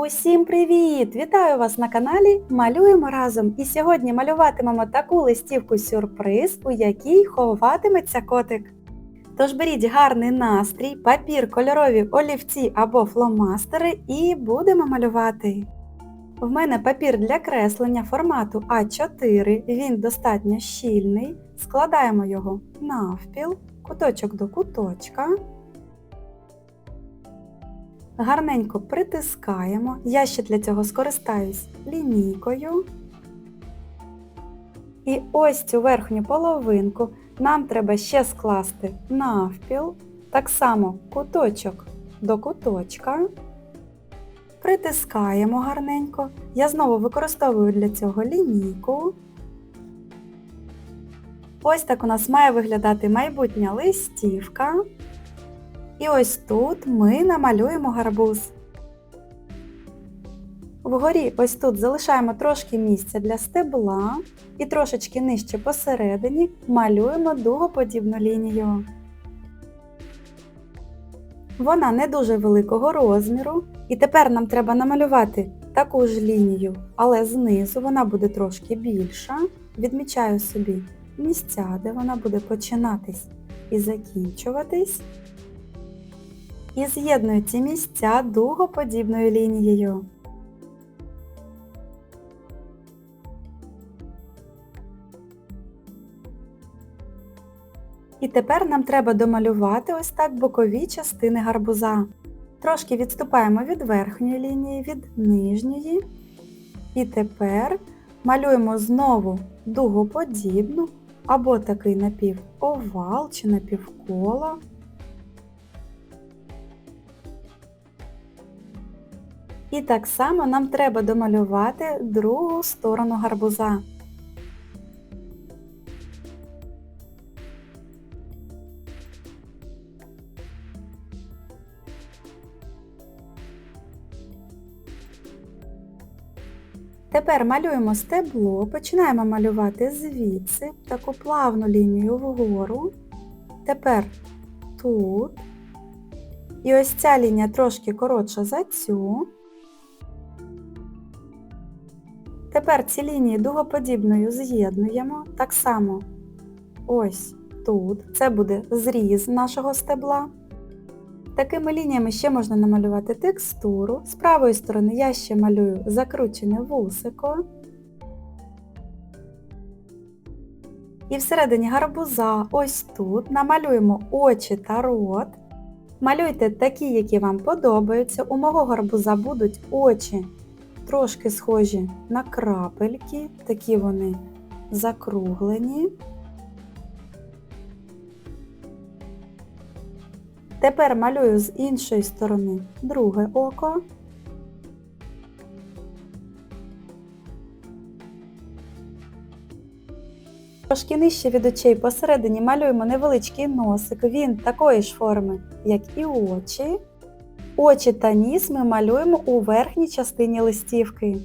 Усім привіт! Вітаю вас на каналі Малюємо разом! І сьогодні малюватимемо таку листівку сюрприз, у якій ховатиметься котик. Тож беріть гарний настрій, папір, кольорові олівці або фломастери і будемо малювати. В мене папір для креслення формату А4, він достатньо щільний. Складаємо його навпіл, куточок до куточка. Гарненько притискаємо. Я ще для цього скористаюсь лінійкою. І ось цю верхню половинку нам треба ще скласти навпіл, так само куточок до куточка. Притискаємо гарненько. Я знову використовую для цього лінійку. Ось так у нас має виглядати майбутня листівка. І ось тут ми намалюємо гарбуз. Вгорі ось тут залишаємо трошки місця для стебла і трошечки нижче посередині малюємо дугоподібну лінію. Вона не дуже великого розміру. І тепер нам треба намалювати таку ж лінію, але знизу вона буде трошки більша. Відмічаю собі місця, де вона буде починатись і закінчуватись. І з'єдную ці місця дугоподібною лінією. І тепер нам треба домалювати ось так бокові частини гарбуза. Трошки відступаємо від верхньої лінії, від нижньої. І тепер малюємо знову дугоподібну або такий напівовал чи напівколо. І так само нам треба домалювати другу сторону гарбуза. Тепер малюємо стебло, починаємо малювати звідси таку плавну лінію вгору. Тепер тут. І ось ця лінія трошки коротша за цю. Тепер ці лінії дугоподібною з'єднуємо. Так само ось тут. Це буде зріз нашого стебла. Такими лініями ще можна намалювати текстуру. З правої сторони я ще малюю закручене вусико. І всередині гарбуза ось тут намалюємо очі та рот. Малюйте такі, які вам подобаються. У мого гарбуза будуть очі трошки схожі на крапельки, такі вони закруглені. Тепер малюю з іншої сторони друге око. Трошки нижче від очей посередині малюємо невеличкий носик, він такої ж форми, як і очі. Очі та ніс ми малюємо у верхній частині листівки.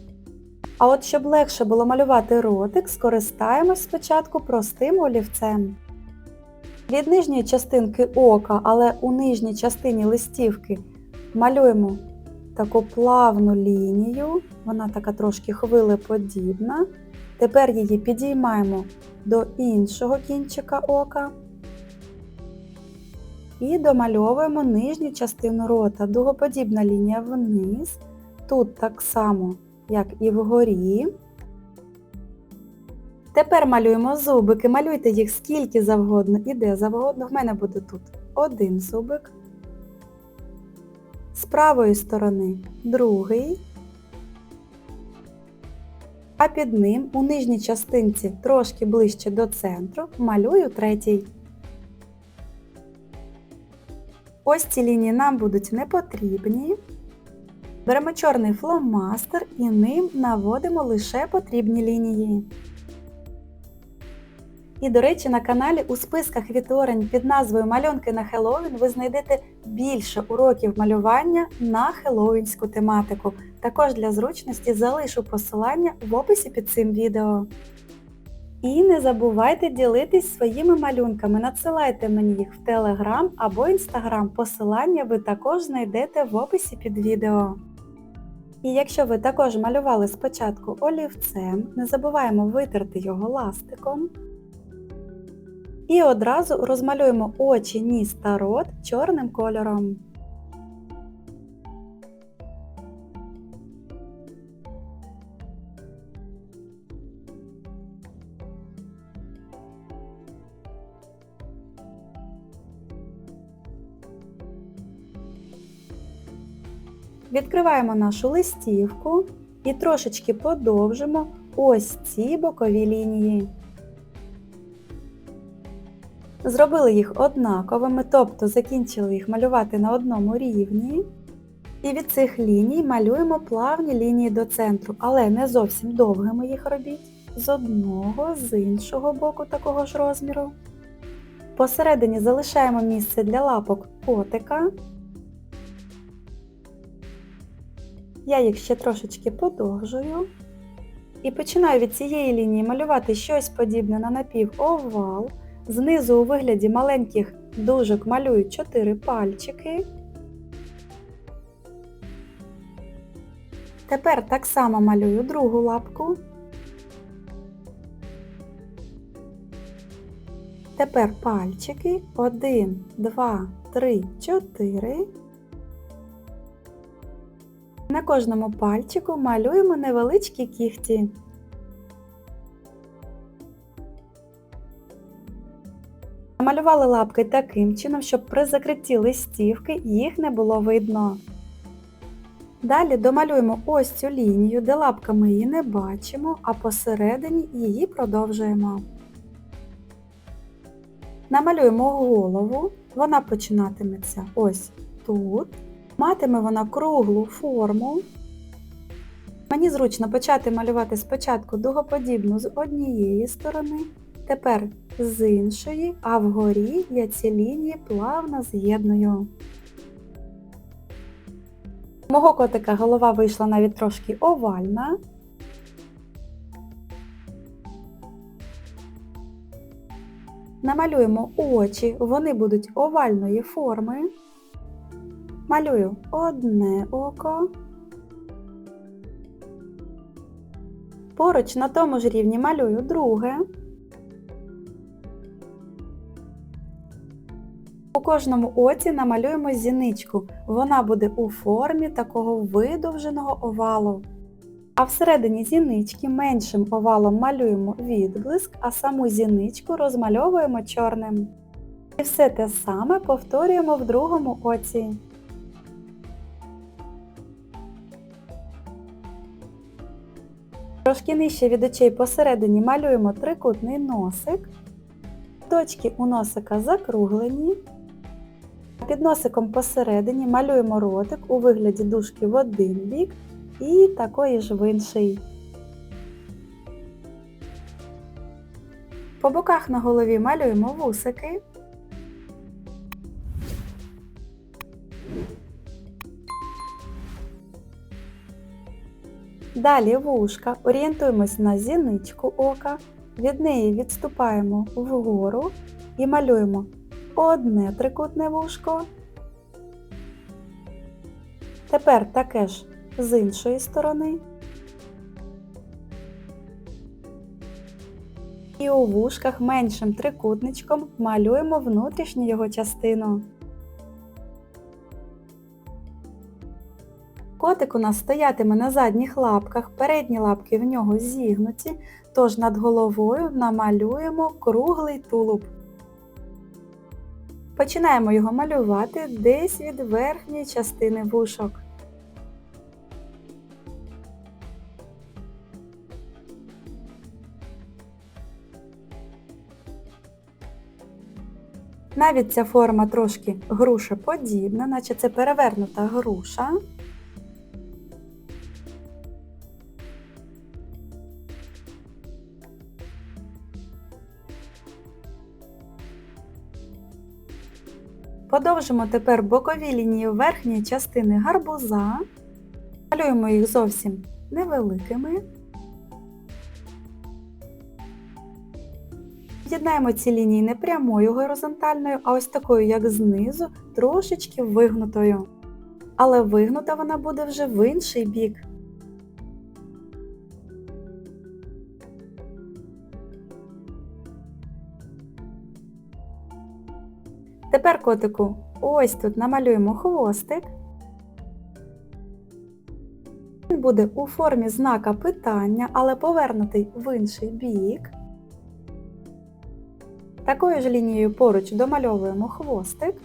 А от щоб легше було малювати ротик, скористаємось спочатку простим олівцем. Від нижньої частинки ока, але у нижній частині листівки малюємо таку плавну лінію, вона така трошки хвилеподібна. Тепер її підіймаємо до іншого кінчика ока і домальовуємо нижню частину рота. Дугоподібна лінія вниз. Тут так само, як і вгорі. Тепер малюємо зубики, малюйте їх скільки завгодно і де завгодно. В мене буде тут один зубик. З правої сторони другий. А під ним у нижній частинці трошки ближче до центру малюю третій. Ось ці лінії нам будуть не потрібні. Беремо чорний фломастер і ним наводимо лише потрібні лінії. І, до речі, на каналі у списках відтворень під назвою Мальонки на Хеллоуін ви знайдете більше уроків малювання на хеллоуінську тематику. Також для зручності залишу посилання в описі під цим відео. І не забувайте ділитись своїми малюнками, надсилайте мені їх в Telegram або Instagram. Посилання ви також знайдете в описі під відео. І якщо ви також малювали спочатку олівцем, не забуваємо витерти його ластиком. І одразу розмалюємо очі, ніс та рот чорним кольором. Відкриваємо нашу листівку і трошечки подовжимо ось ці бокові лінії. Зробили їх однаковими, тобто закінчили їх малювати на одному рівні. І від цих ліній малюємо плавні лінії до центру, але не зовсім довгими їх робіть. З одного, з іншого боку такого ж розміру. Посередині залишаємо місце для лапок котика. Я їх ще трошечки подовжую. І починаю від цієї лінії малювати щось подібне на напівовал. Знизу у вигляді маленьких дужок малюю 4 пальчики. Тепер так само малюю другу лапку. Тепер пальчики 1, 2, 3, 4. На кожному пальчику малюємо невеличкі кігті. Намалювали лапки таким чином, щоб при закритті листівки їх не було видно. Далі домалюємо ось цю лінію, де лапками її не бачимо, а посередині її продовжуємо. Намалюємо голову, вона починатиметься ось тут. Матиме вона круглу форму. Мені зручно почати малювати спочатку дугоподібну з однієї сторони, тепер з іншої, а вгорі я ці лінії плавно з'єдную. Мого котика голова вийшла навіть трошки овальна. Намалюємо очі, вони будуть овальної форми. Малюю одне око. Поруч на тому ж рівні малюю друге. У кожному оці намалюємо зіничку. Вона буде у формі такого видовженого овалу. А всередині зінички меншим овалом малюємо відблиск, а саму зіничку розмальовуємо чорним. І все те саме повторюємо в другому оці. Трошки нижче від очей посередині малюємо трикутний носик. Точки у носика закруглені. Під носиком посередині малюємо ротик у вигляді дужки в один бік і такої ж в інший. По боках на голові малюємо вусики. Далі вушка, орієнтуємось на зіничку ока, від неї відступаємо вгору і малюємо одне трикутне вушко. Тепер таке ж з іншої сторони. І у вушках меншим трикутничком малюємо внутрішню його частину. Котик у нас стоятиме на задніх лапках, передні лапки в нього зігнуті, тож над головою намалюємо круглий тулуб. Починаємо його малювати десь від верхньої частини вушок. Навіть ця форма трошки грушеподібна, наче це перевернута груша. Подовжимо тепер бокові лінії верхньої частини гарбуза. Малюємо їх зовсім невеликими. З'єднаємо ці лінії не прямою горизонтальною, а ось такою, як знизу, трошечки вигнутою. Але вигнута вона буде вже в інший бік. Тепер котику ось тут намалюємо хвостик. Він буде у формі знака питання, але повернутий в інший бік. Такою ж лінією поруч домальовуємо хвостик.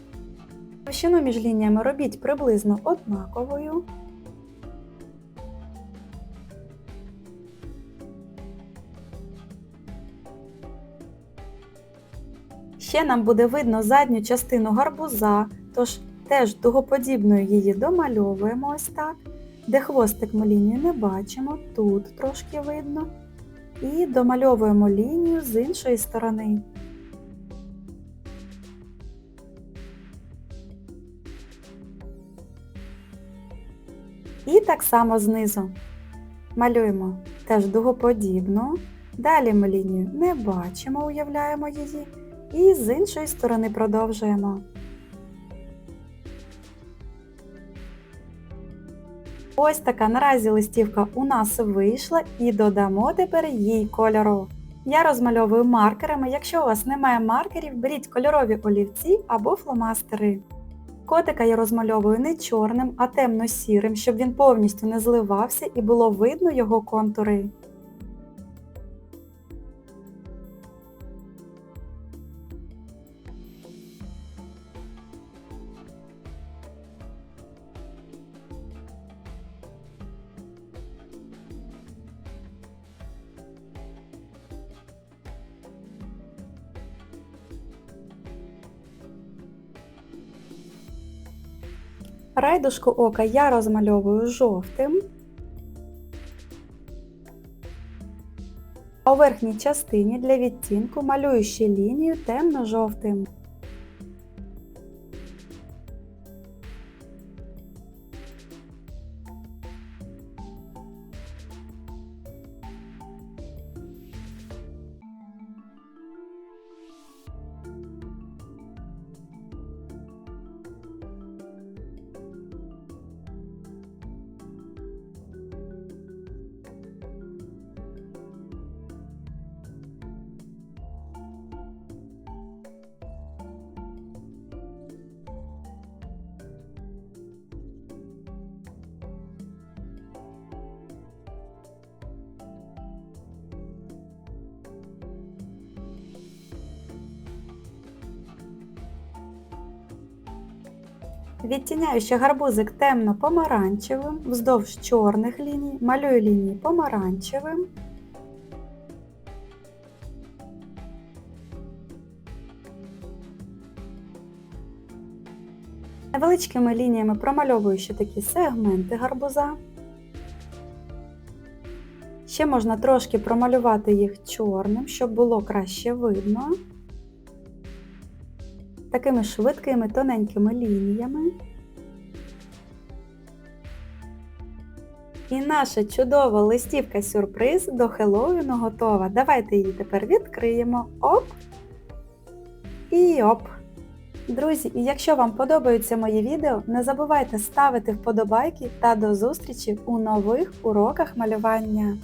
Товщину між лініями робіть приблизно однаковою. Ще нам буде видно задню частину гарбуза, тож теж дугоподібною її домальовуємо ось так. Де хвостик ми лінію не бачимо, тут трошки видно. І домальовуємо лінію з іншої сторони. І так само знизу. Малюємо теж дугоподібну. Далі ми лінію не бачимо, уявляємо її. І з іншої сторони продовжуємо. Ось така наразі листівка у нас вийшла і додамо тепер їй кольору. Я розмальовую маркерами. Якщо у вас немає маркерів, беріть кольорові олівці або фломастери. Котика я розмальовую не чорним, а темно-сірим, щоб він повністю не зливався і було видно його контури. Райдушку ока я розмальовую жовтим. А у верхній частині для відтінку малюю ще лінію темно-жовтим. Відтіняю ще гарбузик темно-помаранчевим, вздовж чорних ліній, малюю лінії помаранчевим. Невеличкими лініями промальовую ще такі сегменти гарбуза. Ще можна трошки промалювати їх чорним, щоб було краще видно. Такими швидкими тоненькими лініями. І наша чудова листівка сюрприз до Хеллоуіну готова. Давайте її тепер відкриємо. Оп! І оп! Друзі, і якщо вам подобаються мої відео, не забувайте ставити вподобайки та до зустрічі у нових уроках малювання.